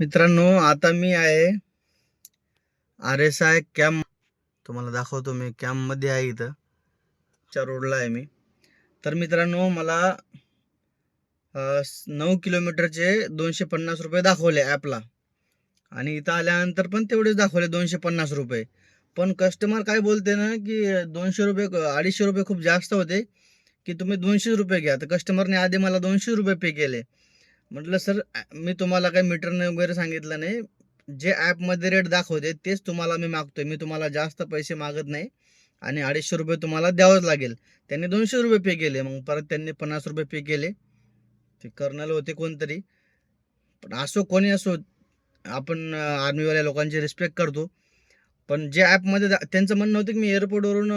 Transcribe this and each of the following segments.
मित्रांनो आता मी आहे आर एस आय कॅम्प. तुम्हाला दाखवतो मी कॅम्पमध्ये आहे इथं. च्या रोडला आहे मी. तर मित्रांनो मला नऊ किलोमीटरचे दोनशे पन्नास रुपये दाखवले ॲपला. आणि इथं आल्यानंतर पण तेवढेच दाखवले दोनशे पन्नास रुपये. पण कस्टमर काय बोलते ना की दोनशे रुपये अडीचशे रुपये खूप जास्त होते की तुम्ही दोनशे रुपये घ्या. तर कस्टमरने आधी मला दोनशे रुपये पे केले. म्हटलं सर मी तुम्हाला काही मीटरने वगैरे सांगितलं नाही. जे ॲपमध्ये रेट दाखवते तेच तुम्हाला मी मागतोय. मी तुम्हाला जास्त पैसे मागत नाही आणि अडीचशे रुपये तुम्हाला द्यावंच लागेल. त्यांनी दोनशे रुपये पे केले. मग परत त्यांनी पन्नास रुपये पे केले. ते कर्नल होते कोणतरी. पण असो कोणी असो आपण आर्मीवाल्या लोकांची रिस्पेक्ट करतो. पण जे ॲपमध्ये दा- त्यांचं म्हणणं होतं की मी एअरपोर्टवरून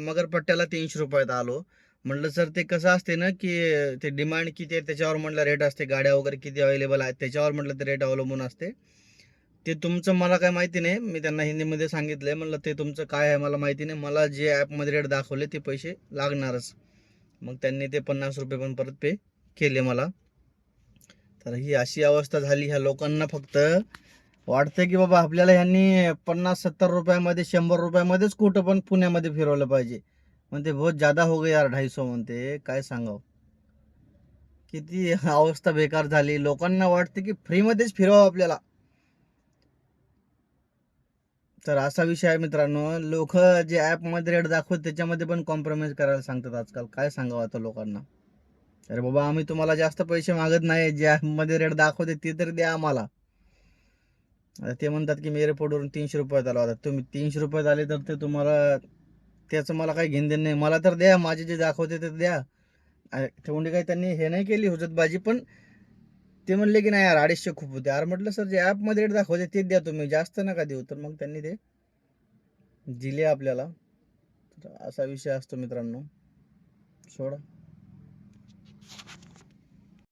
मगरपट्ट्याला तीनशे रुपयात आलो. म्हटलं सर ते कसं असते ना की ते डिमांड किती आहे त्याच्यावर म्हटलं रेट असते गाड्या वगैरे किती अवेलेबल आहेत त्याच्यावर म्हटलं ते रेट अवलंबून असते. ते तुमचं मला काय माहिती नाही मी त्यांना हिंदीमध्ये सांगितलं म्हणलं ते तुमचं काय आहे मला माहिती नाही मला जे ॲपमध्ये रेट दाखवले ते पैसे लागणारच. मग त्यांनी ते पन्नास रुपये पण परत पे केले मला. तर ही अशी अवस्था झाली ह्या लोकांना फक्त वाटतं की बाबा आपल्याला ह्यांनी पन्नास सत्तर रुपयामध्ये शंभर रुपयामध्येच कुठं पण पुण्यामध्ये फिरवलं पाहिजे. म्हणते बहुत ज्यादा हो गया यार ढाई सौ म्हणते. काय सांगाव? किती अवस्था बेकार झाली. लोकांना वाटते की फ्रीमध्येच फिरावं आपल्याला. तर असा विषय आहे मित्रांनो. लोक जे ॲपमध्ये रेट दाखवत त्याच्यामध्ये पण कॉम्प्रोमाइज करायला सांगतात आजकाल. काय सांगावं आता लोकांना? अरे बाबा आम्ही तुम्हाला जास्त पैसे मागत नाही. जे ॲपमध्ये रेट दाखवते ते तरी द्या आम्हाला. ते म्हणतात की मी एअरपोर्टवरून तीनशे रुपयात आलो आता तुम्ही तीनशे रुपयात आले तर ते तुम्हाला त्याचं मला काही घेणं देणं नाही. मला तर द्या माझे जे दाखवते ते द्या. तेवढी काही त्यांनी हे नाही केली हुजतबाजी पण ते म्हणले की नाही यार अडीचशे खूप होते. यार म्हटलं सर जे ॲपमध्ये रेट दाखवते तेच द्या तुम्ही. जास्त नका देऊ. तर मग त्यांनी ते दिले आपल्याला. तर असा विषय असतो मित्रांनो. सोडा.